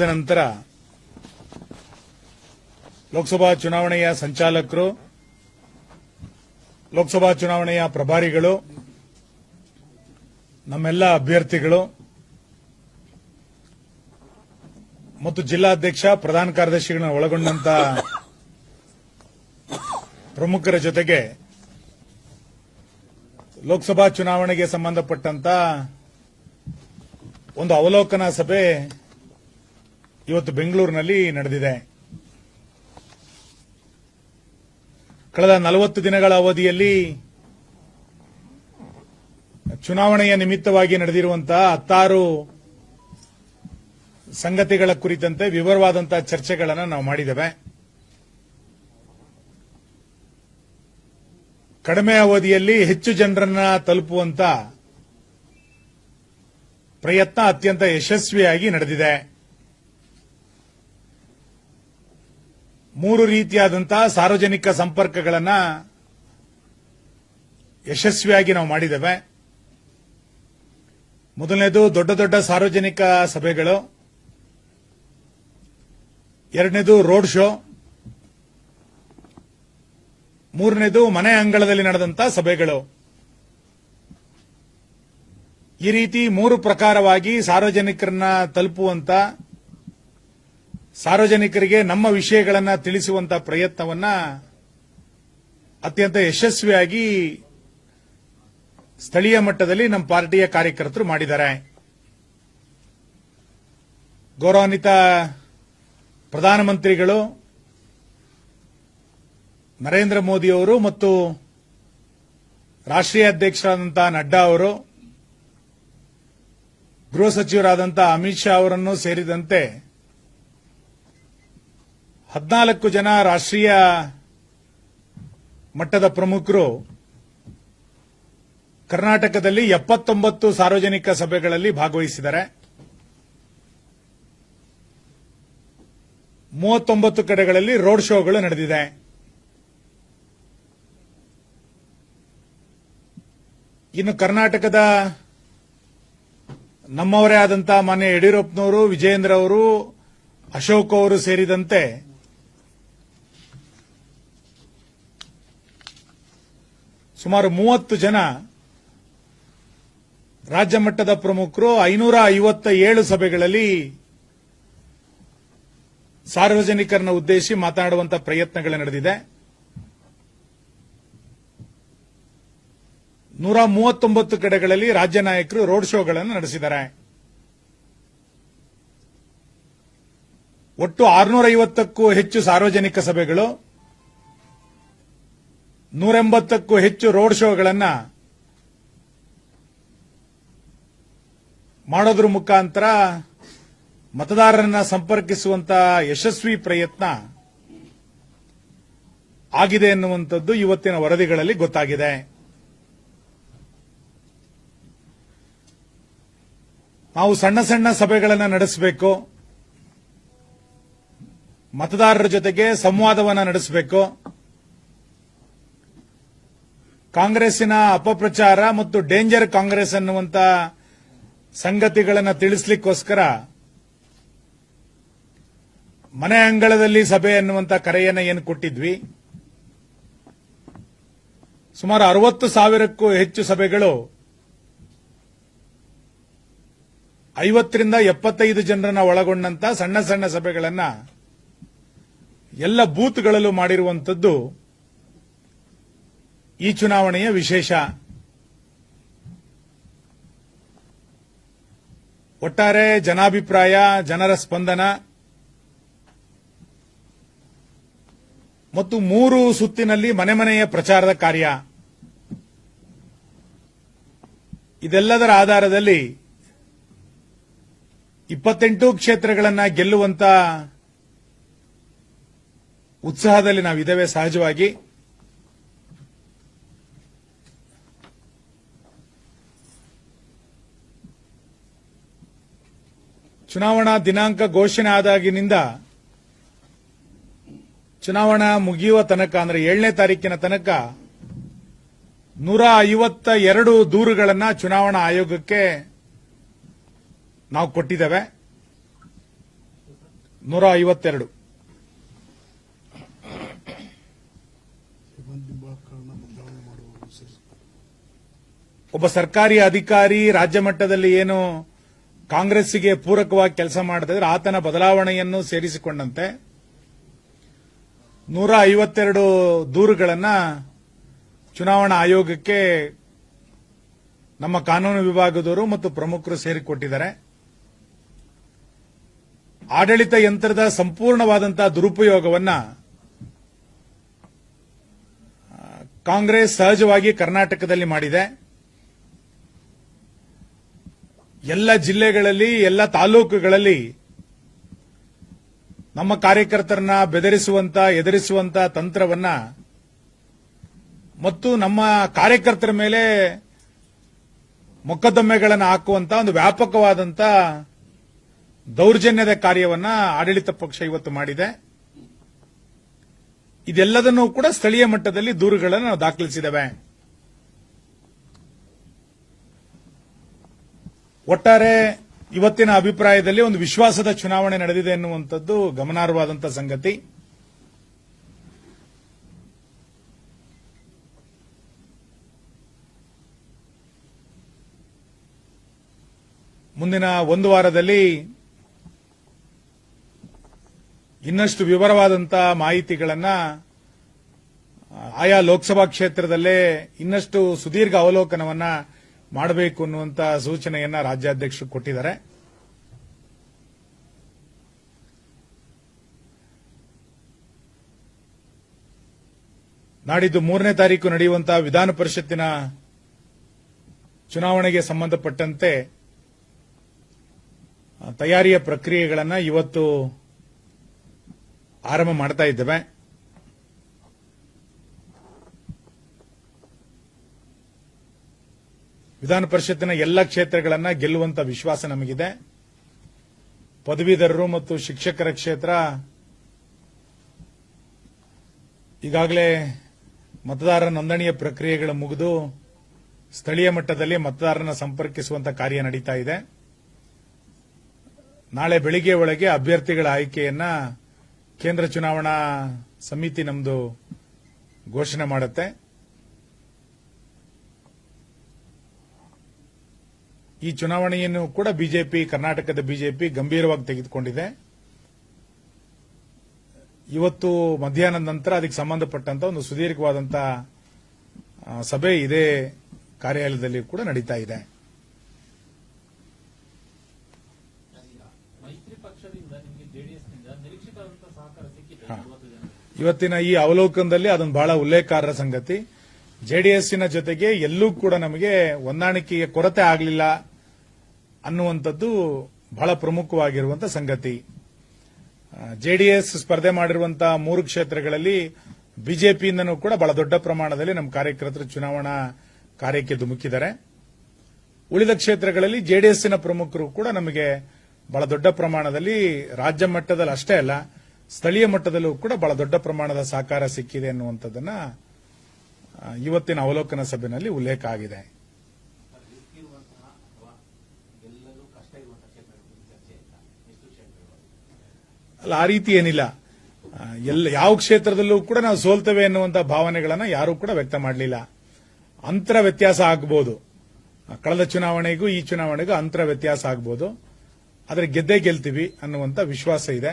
ನಂತರ ಲೋಕಸಭಾ ಚುನಾವಣೆಯ ಸಂಚಾಲಕರು, ಲೋಕಸಭಾ ಚುನಾವಣೆಯ ಪ್ರಭಾರಿಗಳು, ನಮ್ಮೆಲ್ಲ ಅಭ್ಯರ್ಥಿಗಳು ಮತ್ತು ಜಿಲ್ಲಾಧ್ಯಕ್ಷ, ಪ್ರಧಾನ ಕಾರ್ಯದರ್ಶಿಗಳನ್ನ ಒಳಗೊಂಡಂತ ಪ್ರಮುಖರ ಜೊತೆಗೆ ಲೋಕಸಭಾ ಚುನಾವಣೆಗೆ ಸಂಬಂಧಪಟ್ಟಂತ ಒಂದು ಅವಲೋಕನ ಸಭೆ ಇವತ್ತು ಬೆಂಗಳೂರಿನಲ್ಲಿ ನಡೆದಿದೆ. ಕಳೆದ ನಲವತ್ತು ದಿನಗಳ ಅವಧಿಯಲ್ಲಿ ಚುನಾವಣೆಯ ನಿಮಿತ್ತವಾಗಿ ನಡೆದಿರುವಂತಹ ಹತ್ತಾರು ಸಂಗತಿಗಳ ಕುರಿತಂತೆ ವಿವರವಾದಂತಹ ಚರ್ಚೆಗಳನ್ನು ನಾವು ಮಾಡಿದ್ದೇವೆ. ಕಡಿಮೆ ಅವಧಿಯಲ್ಲಿ ಹೆಚ್ಚು ಜನರನ್ನ ತಲುಪುವಂತ ಪ್ರಯತ್ನ ಅತ್ಯಂತ ಯಶಸ್ವಿಯಾಗಿ ನಡೆದಿದೆ. ಮೂರು ರೀತಿಯಾದಂತಹ ಸಾರ್ವಜನಿಕ ಸಂಪರ್ಕಗಳನ್ನು ಯಶಸ್ವಿಯಾಗಿ ನಾವು ಮಾಡಿದ್ದೇವೆ. ಮೊದಲನೇದು ದೊಡ್ಡ ದೊಡ್ಡ ಸಾರ್ವಜನಿಕ ಸಭೆಗಳು. ಎರಡನೇದು ರೋಡ್ ಶೋ. ಮೂರನೇದು ಮನೆ ಅಂಗಳದಲ್ಲಿ ನಡೆದಂತಹ ಸಭೆಗಳು. ಈ ರೀತಿ ಮೂರು ಪ್ರಕಾರವಾಗಿ ಸಾರ್ವಜನಿಕರನ್ನ ತಲುಪುವಂತ ಸಾರ್ವಜನಿಕರಿಗೆ ನಮ್ಮ ವಿಷಯಗಳನ್ನು ತಿಳಿಸುವಂತ ಪ್ರಯತ್ನವನ್ನ ಅತ್ಯಂತ ಯಶಸ್ವಿಯಾಗಿ ಸ್ಥಳೀಯ ಮಟ್ಟದಲ್ಲಿ ನಮ್ಮ ಪಾರ್ಟಿಯ ಕಾರ್ಯಕರ್ತರು ಮಾಡಿದ್ದಾರೆ. ಗೌರವಾನ್ವಿತ ಪ್ರಧಾನಮಂತ್ರಿಗಳು, ನರೇಂದ್ರ ಮೋದಿ ಅವರು ಮತ್ತು ರಾಷ್ಟ್ರೀಯ ಅಧ್ಯಕ್ಷರಾದಂತಹ ನಡ್ಡಾ ಅವರು, ಗೃಹ ಸಚಿವರಾದಂತಹ ಅಮಿತ್ ಶಾ ಅವರನ್ನು ಸೇರಿದಂತೆ ಹದಿನಾಲ್ಕು ಜನ ರಾಷ್ಟ್ರೀಯ ಮಟ್ಟದ ಪ್ರಮುಖರು ಕರ್ನಾಟಕದಲ್ಲಿ ಎಪ್ಪತ್ತೊಂಬತ್ತು ಸಾರ್ವಜನಿಕ ಸಭೆಗಳಲ್ಲಿ ಭಾಗವಹಿಸಿದ್ದಾರೆ. ಮೂವತ್ತೊಂಬತ್ತು ಕಡೆಗಳಲ್ಲಿ ರೋಡ್ ಶೋಗಳು ನಡೆದಿದೆ. ಇನ್ನು ಕರ್ನಾಟಕದ ನಮ್ಮವರೇ ಆದಂತಹ ಮಾನ್ಯ ಯಡಿಯೂರಪ್ಪನವರು, ವಿಜಯೇಂದ್ರ ಅವರು, ಅಶೋಕ್ ಅವರು ಸೇರಿದಂತೆ ಸುಮಾರು ಮೂವತ್ತು ಜನ ರಾಜ್ಯ ಮಟ್ಟದ ಪ್ರಮುಖರು ಐನೂರ ಐವತ್ತ ಏಳು ಸಭೆಗಳಲ್ಲಿ ಸಾರ್ವಜನಿಕರನ್ನ ಉದ್ದೇಶಿ ಮಾತನಾಡುವಂತ ಪ್ರಯತ್ನಗಳು ನಡೆದಿದೆ. ನೂರ ಮೂವತ್ತೊಂಬತ್ತು ಕಡೆಗಳಲ್ಲಿ ರಾಜ್ಯ ನಾಯಕರು ರೋಡ್ ಶೋಗಳನ್ನು ನಡೆಸಿದ್ದಾರೆ. ಒಟ್ಟು ಆರುನೂರ ಐವತ್ತಕ್ಕೂ ಹೆಚ್ಚು ಸಾರ್ವಜನಿಕ ಸಭೆಗಳು ನೂರೆಂಬತ್ತಕ್ಕೂ ಹೆಚ್ಚು ರೋಡ್ ಶೋಗಳನ್ನು ಮಾಡೋದ್ರ ಮುಖಾಂತರ ಮತದಾರರನ್ನ ಸಂಪರ್ಕಿಸುವಂತ ಯಶಸ್ವಿ ಪ್ರಯತ್ನ ಆಗಿದೆ ಎನ್ನುವಂಥದ್ದು ಇವತ್ತಿನ ವರದಿಗಳಲ್ಲಿ ಗೊತ್ತಾಗಿದೆ. ನಾವು ಸಣ್ಣ ಸಣ್ಣ ಸಭೆಗಳನ್ನು ನಡೆಸಬೇಕು. ಮತದಾರರ ಜೊತೆಗೆ ಸಂವಾದವನ್ನು ನಡೆಸಬೇಕು. ಕಾಂಗ್ರೆಸ್ಸಿನ ಅಪಪ್ರಚಾರ ಮತ್ತು ಡೇಂಜರ್ ಕಾಂಗ್ರೆಸ್ ಅನ್ನುವಂತ ಸಂಗತಿಗಳನ್ನು ತಿಳಿಸ್ಲಿಕ್ಕೋಸ್ಕರ ಮನೆ ಅಂಗಳದಲ್ಲಿ ಸಭೆ ಅನ್ನುವಂತ ಕರೆಯನ್ನು ಏನು ಕೊಟ್ಟಿದ್ವಿ? ಸುಮಾರು ಅರವತ್ತು ಸಾವಿರಕ್ಕೂ ಹೆಚ್ಚು ಸಭೆಗಳು ಐವತ್ತರಿಂದ ಎಪ್ಪತ್ತೈದು ಜನರನ್ನು ಒಳಗೊಂಡಂತ ಸಣ್ಣ ಸಣ್ಣ ಸಭೆಗಳನ್ನು ಎಲ್ಲ ಬೂತ್ಗಳಲ್ಲೂ ಮಾಡಿರುವಂತದ್ದು ಈ ಚುನಾವಣೆಯ ವಿಶೇಷ. ಒಟ್ಟಾರೆ ಜನಾಭಿಪ್ರಾಯ, ಜನರ ಸ್ಪಂದನ, ಮತ್ತು ಮೂರು ಸುತ್ತಿನಲ್ಲಿ ಮನೆ ಮನೆಯ ಪ್ರಚಾರದ ಕಾರ್ಯ. ಇದೆಲ್ಲದರ ಆಧಾರದಲ್ಲಿ ಇಪ್ಪತ್ತೆಂಟು ಕ್ಷೇತ್ರಗಳನ್ನು ಗೆಲ್ಲುವಂತ ಉತ್ಸಾಹದಲ್ಲಿ ನಾವಿದ್ದೇವೆ ಸಹಜವಾಗಿ. ಚುನಾವಣಾ ದಿನಾಂಕ ಘೋಷಣೆ ಆದಾಗಿನಿಂದ ಚುನಾವಣಾ ಮುಗಿಯುವ ತನಕ, ಅಂದ್ರೆ ಏಳನೇ ತಾರೀಕಿನ ತನಕ ನೂರ ಐವತ್ತ ಎರಡು ದೂರುಗಳನ್ನ ಚುನಾವಣಾ ಆಯೋಗಕ್ಕೆ ನಾವು ಕೊಟ್ಟಿದ್ದೇವೆ. ನೂರ ಐವತ್ತೆರಡು. ಒಬ್ಬ ಸರ್ಕಾರಿ ಅಧಿಕಾರಿ ರಾಜ್ಯ ಮಟ್ಟದಲ್ಲಿ ಏನು ಕಾಂಗ್ರೆಸ್ಸಿಗೆ ಪೂರಕವಾಗಿ ಕೆಲಸ ಮಾಡ್ತಿದ್ರೆ ಆತನ ಬದಲಾವಣೆಯನ್ನು ಸೇರಿಸಿಕೊಂಡಂತೆ ನೂರ ಐವತ್ತೆರಡು ದೂರುಗಳನ್ನು ಚುನಾವಣಾ ಆಯೋಗಕ್ಕೆ ನಮ್ಮ ಕಾನೂನು ವಿಭಾಗದವರು ಮತ್ತು ಪ್ರಮುಖರು ಸೇರಿಕೊಟ್ಟಿದ್ದಾರೆ. ಆಡಳಿತ ಯಂತ್ರದ ಸಂಪೂರ್ಣವಾದಂತಹ ದುರುಪಯೋಗವನ್ನು ಕಾಂಗ್ರೆಸ್ ಸಹಜವಾಗಿ ಕರ್ನಾಟಕದಲ್ಲಿ ಮಾಡಿದೆ. ಎಲ್ಲ ಜಿಲ್ಲೆಗಳಲ್ಲಿ, ಎಲ್ಲ ತಾಲೂಕುಗಳಲ್ಲಿ ನಮ್ಮ ಕಾರ್ಯಕರ್ತರನ್ನ ಬೆದರಿಸುವಂತ, ಎದುರಿಸುವಂತ ತಂತ್ರವನ್ನ ಮತ್ತು ನಮ್ಮ ಕಾರ್ಯಕರ್ತರ ಮೇಲೆ ಮೊಕದ್ದಮೆಗಳನ್ನು ಹಾಕುವಂತ ಒಂದು ವ್ಯಾಪಕವಾದಂತ ದೌರ್ಜನ್ಯದ ಕಾರ್ಯವನ್ನ ಆಡಳಿತ ಪಕ್ಷ ಇವತ್ತು ಮಾಡಿದೆ. ಇದೆಲ್ಲದನ್ನೂ ಕೂಡ ಸ್ಥಳೀಯ ಮಟ್ಟದಲ್ಲಿ ದೂರುಗಳನ್ನು ನಾವು ದಾಖಲಿಸಿದ್ದೇವೆ. ಒಟ್ಟಾರೆ ಇವತ್ತಿನ ಅಭಿಪ್ರಾಯದಲ್ಲಿ ಒಂದು ವಿಶ್ವಾಸದ ಚುನಾವಣೆ ನಡೆದಿದೆ ಎನ್ನುವಂಥದ್ದು ಗಮನಾರ್ಹವಾದಂಥ ಸಂಗತಿ. ಮುಂದಿನ ಒಂದು ವಾರದಲ್ಲಿ ಇನ್ನಷ್ಟು ವಿವರವಾದಂತಹ ಮಾಹಿತಿಗಳನ್ನು, ಆಯಾ ಲೋಕಸಭಾ ಕ್ಷೇತ್ರದಲ್ಲೇ ಇನ್ನಷ್ಟು ಸುದೀರ್ಘ ಅವಲೋಕನವನ್ನ ಮಾಡಬೇಕು ಅನ್ನುವಂತ ಸೂಚನೆಯನ್ನ ರಾಜ್ಯಾಧ್ಯಕ್ಷರು ಕೊಟ್ಟಿದ್ದಾರೆ. ನಾಡಿದ್ದು ಮೂರನೇ ತಾರೀಕು ನಡೆಯುವಂತಹ ವಿಧಾನ ಪರಿಷತ್ತಿನ ಚುನಾವಣೆಗೆ ಸಂಬಂಧಪಟ್ಟಂತೆ ತಯಾರಿಯ ಪ್ರಕ್ರಿಯೆಗಳನ್ನು ಇವತ್ತು ಆರಂಭ ಮಾಡ್ತಾ ಇದ್ದೇವೆ. ವಿಧಾನ ಪರಿಷತ್ತಿನ ಎಲ್ಲ ಕ್ಷೇತ್ರಗಳನ್ನು ಗೆಲ್ಲುವಂತ ವಿಶ್ವಾಸ ನಮಗಿದೆ. ಪದವೀಧರರು ಮತ್ತು ಶಿಕ್ಷಕರ ಕ್ಷೇತ್ರ ಈಗಾಗಲೇ ಮತದಾರರ ನೋಂದಣಿಯ ಪ್ರಕ್ರಿಯೆಗಳು ಮುಗಿದು ಸ್ಥಳೀಯ ಮಟ್ಟದಲ್ಲಿ ಮತದಾರರನ್ನ ಸಂಪರ್ಕಿಸುವಂತ ಕಾರ್ಯ ನಡೀತಾ ಇದೆ. ನಾಳೆ ಬೆಳಿಗ್ಗೆ ಒಳಗೆ ಅಭ್ಯರ್ಥಿಗಳ ಆಯ್ಕೆಯನ್ನ ಕೇಂದ್ರ ಚುನಾವಣಾ ಸಮಿತಿ ನಮ್ದು ಘೋಷಣೆ ಮಾಡುತ್ತೆ. ಈ ಚುನಾವಣೆಯನ್ನು ಕೂಡ ಬಿಜೆಪಿ ಕರ್ನಾಟಕದ ಬಿಜೆಪಿ ಗಂಭೀರವಾಗಿ ತೆಗೆದುಕೊಂಡಿದೆ. ಇವತ್ತು ಮಧ್ಯಾಹ್ನದ ನಂತರ ಅದಕ್ಕೆ ಸಂಬಂಧಪಟ್ಟಂತ ಒಂದು ಸುದೀರ್ಘವಾದಂತ ಸಭೆ ಇದೇ ಕಾರ್ಯಾಲಯದಲ್ಲಿ ಕೂಡ ನಡೀತಾ ಇದೆ. ಇವತ್ತಿನ ಈ ಅವಲೋಕನದಲ್ಲಿ ಅದೊಂದು ಬಹಳ ಉಲ್ಲೇಖಾರ್ಹ ಸಂಗತಿ. ಜೆಡಿಎಸ್ಸಿನ ಜೊತೆಗೆ ಎಲ್ಲೂ ಕೂಡ ನಮಗೆ ಹೊಂದಾಣಿಕೆಯ ಕೊರತೆ ಆಗಲಿಲ್ಲ ಅನ್ನುವಂಥದ್ದು ಬಹಳ ಪ್ರಮುಖವಾಗಿರುವಂತಹ ಸಂಗತಿ. ಜೆಡಿಎಸ್ ಸ್ಪರ್ಧೆ ಮಾಡಿರುವಂತಹ ಮೂರು ಕ್ಷೇತ್ರಗಳಲ್ಲಿ ಬಿಜೆಪಿಯಿಂದನೂ ಕೂಡ ಬಹಳ ದೊಡ್ಡ ಪ್ರಮಾಣದಲ್ಲಿ ನಮ್ಮ ಕಾರ್ಯಕರ್ತರು ಚುನಾವಣಾ ಕಾರ್ಯಕ್ಕೆ ಧುಮುಕಿದ್ದಾರೆ ಉಳಿದ ಕ್ಷೇತ್ರಗಳಲ್ಲಿ ಜೆಡಿಎಸ್ನ ಪ್ರಮುಖರು ಕೂಡ ನಮಗೆ ಬಹಳ ದೊಡ್ಡ ಪ್ರಮಾಣದಲ್ಲಿ ರಾಜ್ಯ ಮಟ್ಟದಲ್ಲಿ ಅಷ್ಟೇ ಅಲ್ಲ, ಸ್ಥಳೀಯ ಮಟ್ಟದಲ್ಲೂ ಕೂಡ ಬಹಳ ದೊಡ್ಡ ಪ್ರಮಾಣದ ಸಹಕಾರ ಸಿಕ್ಕಿದೆ ಅನ್ನುವಂಥದ್ದನ್ನ ಇವತ್ತಿನ ಅವಲೋಕನ ಸಭೆಯಲ್ಲಿ ಉಲ್ಲೇಖ ಆಗಿದೆ. ಅಲ್ಲ, ಆ ರೀತಿ ಏನಿಲ್ಲ. ಎಲ್ಲ, ಯಾವ ಕ್ಷೇತ್ರದಲ್ಲೂ ಕೂಡ ನಾವು ಸೋಲ್ತೇವೆ ಎನ್ನುವಂತಹ ಭಾವನೆಗಳನ್ನ ಯಾರೂ ಕೂಡ ವ್ಯಕ್ತ ಮಾಡಲಿಲ್ಲ. ಅಂತರ ವ್ಯತ್ಯಾಸ ಆಗಬಹುದು ಕಳೆದ ಚುನಾವಣೆಗೂ ಈ ಚುನಾವಣೆಗೂ ಅಂತರ ವ್ಯತ್ಯಾಸ ಆಗಬಹುದು ಆದರೆ ಗೆದ್ದೇ ಗೆಲ್ತೀವಿ ಅನ್ನುವಂತ ವಿಶ್ವಾಸ ಇದೆ.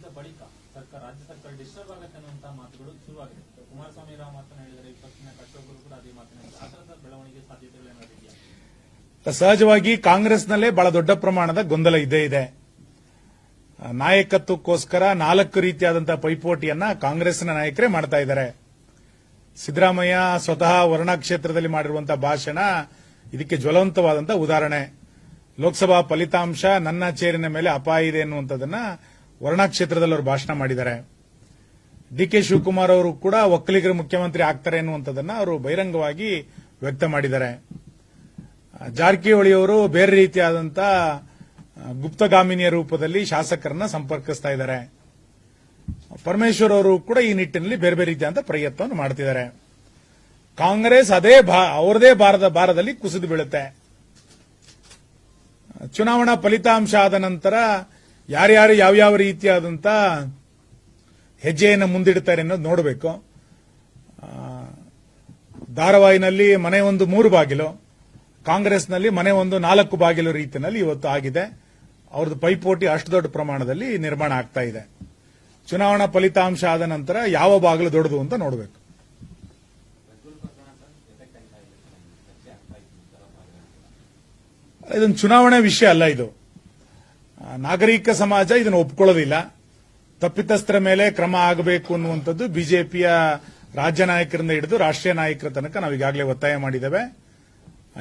ಮುಗಿದ ಬಳಿಕ ಸರ್ಕಾರ, ರಾಜ್ಯ ಸರ್ಕಾರ ಡಿಸ್ಟರ್ಬ್ ಆಗುತ್ತೆ ಅನ್ನುವಂತಹ ಮಾತುಗಳು ಶುರುವಾಗಿದೆ. ಕುಮಾರಸ್ವಾಮಿ ರಾವ್ ಮಾತನ್ನ ಹೇಳಿದರೆ ವಿಪಕ್ಷಿನ ಕಟ್ಟೋಗರು ಕೂಡ ಅದೇ ಮಾತನಾಡಿದ್ದಾರೆ. ಆ ತರದ ಬೆಳವಣಿಗೆ ಸಾಧ್ಯತೆಗಳು ಏನಾದ್ರು ಇದೆಯಾ? ಸಹಜವಾಗಿ ಕಾಂಗ್ರೆಸ್ನಲ್ಲೇ ಬಹಳ ದೊಡ್ಡ ಪ್ರಮಾಣದ ಗೊಂದಲ ಇದ್ದೇ ಇದೆ. ನಾಯಕತ್ವಕ್ಕೋಸ್ಕರ ನಾಲ್ಕು ರೀತಿಯಾದಂತಹ ಪೈಪೋಟಿಯನ್ನ ಕಾಂಗ್ರೆಸ್ನ ನಾಯಕರೇ ಮಾಡ್ತಾ ಇದ್ದಾರೆ. ಸಿದ್ದರಾಮಯ್ಯ ಸ್ವತಃ ವರ್ಣಾ ಕ್ಷೇತ್ರದಲ್ಲಿ ಮಾಡಿರುವಂತಹ ಭಾಷಣ ಇದಕ್ಕೆ ಜ್ವಲಂತವಾದಂತಹ ಉದಾಹರಣೆ. ಲೋಕಸಭಾ ಫಲಿತಾಂಶ ನನ್ನ ಚೇರಿನ ಮೇಲೆ ಅಪಾಯ ಇದೆ ಎನ್ನುವಂಥದ್ದನ್ನ ವರ್ಣಾ ಕ್ಷೇತ್ರದಲ್ಲಿ ಅವರು ಭಾಷಣ ಮಾಡಿದ್ದಾರೆ. ಡಿ ಕೆ ಶಿವಕುಮಾರ್ ಅವರು ಕೂಡ ಒಕ್ಕಲಿಗರ ಮುಖ್ಯಮಂತ್ರಿ ಆಗ್ತಾರೆ ಎನ್ನುವಂಥದ್ದನ್ನು ಅವರು ಬಹಿರಂಗವಾಗಿ ವ್ಯಕ್ತ ಮಾಡಿದ್ದಾರೆ. ಜಾರಕಿಹೊಳಿ ಅವರು ಬೇರೆ ರೀತಿಯಾದಂತ ಗುಪ್ತಗಾಮಿನಿಯ ರೂಪದಲ್ಲಿ ಶಾಸಕರನ್ನ ಸಂಪರ್ಕಿಸ್ತಾ ಇದ್ದಾರೆ. ಪರಮೇಶ್ವರ್ ಅವರು ಕೂಡ ಈ ನಿಟ್ಟಿನಲ್ಲಿ ಬೇರೆ ಬೇರೆ ರೀತಿಯಾದ ಪ್ರಯತ್ನವನ್ನು ಮಾಡ್ತಿದ್ದಾರೆ. ಕಾಂಗ್ರೆಸ್ ಅದೇ ಅವರದೇ ಭಾರದ ಭಾರದಲ್ಲಿ ಕುಸಿದು ಬೀಳುತ್ತೆ. ಚುನಾವಣಾ ಫಲಿತಾಂಶ ಆದ ನಂತರ ಯಾರ್ಯಾರು ಯಾವ್ಯಾವ ರೀತಿಯಾದಂತ ಹೆಜ್ಜೆಯನ್ನು ಮುಂದಿಡ್ತಾರೆ ಅನ್ನೋದು ನೋಡಬೇಕು. ಧಾರಾವಾಹಿನಲ್ಲಿ ಮನೆ ಒಂದು ಮೂರು ಬಾಗಿಲು, ಕಾಂಗ್ರೆಸ್ನಲ್ಲಿ ಮನೆ ಒಂದು ನಾಲ್ಕು ಬಾಗಿಲು ರೀತಿಯಲ್ಲಿ ಇವತ್ತು ಆಗಿದೆ. ಅವ್ರದ್ದು ಪೈಪೋಟಿ ಅಷ್ಟು ದೊಡ್ಡ ಪ್ರಮಾಣದಲ್ಲಿ ನಿರ್ಮಾಣ ಆಗ್ತಾ ಇದೆ. ಚುನಾವಣಾ ಫಲಿತಾಂಶ ಆದ ನಂತರ ಯಾವ ಬಾಗಿಲು ದೊಡ್ಡದು ಅಂತ ನೋಡಬೇಕು. ಇದೊಂದು ಚುನಾವಣೆ ವಿಷಯ ಅಲ್ಲ ಇದು. ನಾಗರಿಕ ಸಮಾಜ ಇದನ್ನು ಒಪ್ಕೊಳ್ಳೋದಿಲ್ಲ. ತಪ್ಪಿತಸ್ಥರ ಮೇಲೆ ಕ್ರಮ ಆಗಬೇಕು ಅನ್ನುವಂಥದ್ದು ಬಿಜೆಪಿಯ ರಾಜ್ಯ ನಾಯಕರಿಂದ ಹಿಡಿದು ರಾಷ್ಟ್ರೀಯ ನಾಯಕರ ತನಕ ನಾವು ಈಗಾಗಲೇ ಒತ್ತಾಯ ಮಾಡಿದ್ದೇವೆ.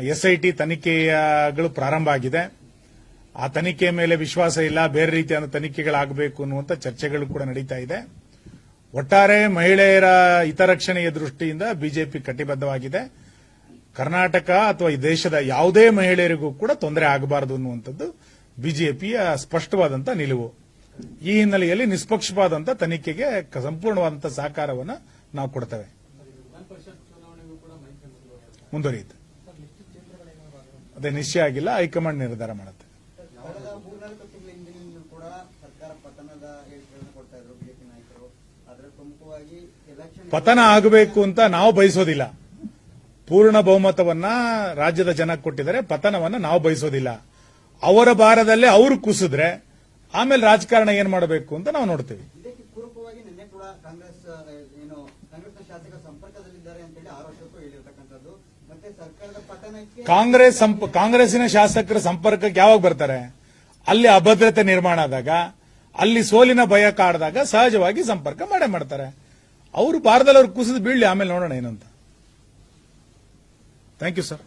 ಎಸ್ಐಟಿ ತನಿಖೆಗಳು ಪ್ರಾರಂಭ ಆಗಿದೆ. ಆ ತನಿಖೆ ಮೇಲೆ ವಿಶ್ವಾಸ ಇಲ್ಲ. ಬೇರೆ ರೀತಿಯಾದ ತನಿಖೆಗಳಾಗಬೇಕು ಅನ್ನುವಂಥ ಚರ್ಚೆಗಳು ಕೂಡ ನಡೀತಾ ಇದೆ. ಒಟ್ಟಾರೆ ಮಹಿಳೆಯರ ಹಿತರಕ್ಷಣೆಯ ದೃಷ್ಟಿಯಿಂದ ಬಿಜೆಪಿ ಕಟಿಬದ್ಧವಾಗಿದೆ. ಕರ್ನಾಟಕ ಅಥವಾ ಈ ದೇಶದ ಯಾವುದೇ ಮಹಿಳೆಯರಿಗೂ ಕೂಡ ತೊಂದರೆ ಆಗಬಾರದು ಅನ್ನುವಂಥದ್ದು ಬಿಜೆಪಿಯ ಸ್ಪಷ್ಟವಾದಂತಹ ನಿಲುವು. ಈ ಹಿನ್ನೆಲೆಯಲ್ಲಿ ನಿಷ್ಪಕ್ಷಪಾದಂತ ತನಿಖೆಗೆ ಸಂಪೂರ್ಣವಾದಂತಹ ಸಹಕಾರವನ್ನು ನಾವು ಕೊಡ್ತೇವೆ. ಮುಂದುವರಿಯುತ್ತೆ. ಅದೇ ನಿಶ್ಚಯ ಆಗಿಲ್ಲ, ಹೈಕಮಾಂಡ್ ನಿರ್ಧಾರ ಮಾಡುತ್ತೆ. ಪತನ ಆಗಬೇಕು ಅಂತ ನಾವು ಬಯಸೋದಿಲ್ಲ. ಪೂರ್ಣ ಬಹುಮತವನ್ನ ರಾಜ್ಯದ ಜನ ಕೊಟ್ಟಿದ್ದಾರೆ, ಪತನವನ್ನ ನಾವು ಬಯಸೋದಿಲ್ಲ. ಅವರ ಭಾರದಲ್ಲೇ ಅವರು ಕುಸಿದ್ರೆ ಆಮೇಲೆ ರಾಜಕಾರಣ ಏನ್ ಮಾಡಬೇಕು ಅಂತ ನಾವು ನೋಡ್ತೀವಿ. ಕಾಂಗ್ರೆಸ್ ಕಾಂಗ್ರೆಸ್ಸಿನ ಶಾಸಕರ ಸಂಪರ್ಕಕ್ಕೆ ಯಾವಾಗ ಬರ್ತಾರೆ? ಅಲ್ಲಿ ಅಭದ್ರತೆ ನಿರ್ಮಾಣ ಆದಾಗ ಅಲ್ಲಿ ಸೋಲಿನ ಭಯ ಕಾಡಿದಾಗ ಸಹಜವಾಗಿ ಸಂಪರ್ಕ ಮಾಡೇ ಮಾಡ್ತಾರೆ. ಅವರು ಭಾರತದಲ್ಲಿ ಅವ್ರು ಕುಸಿದು ಬೀಳಲಿ ಆಮೇಲೆ ನೋಡೋಣ ಏನಂತ. Thank you sir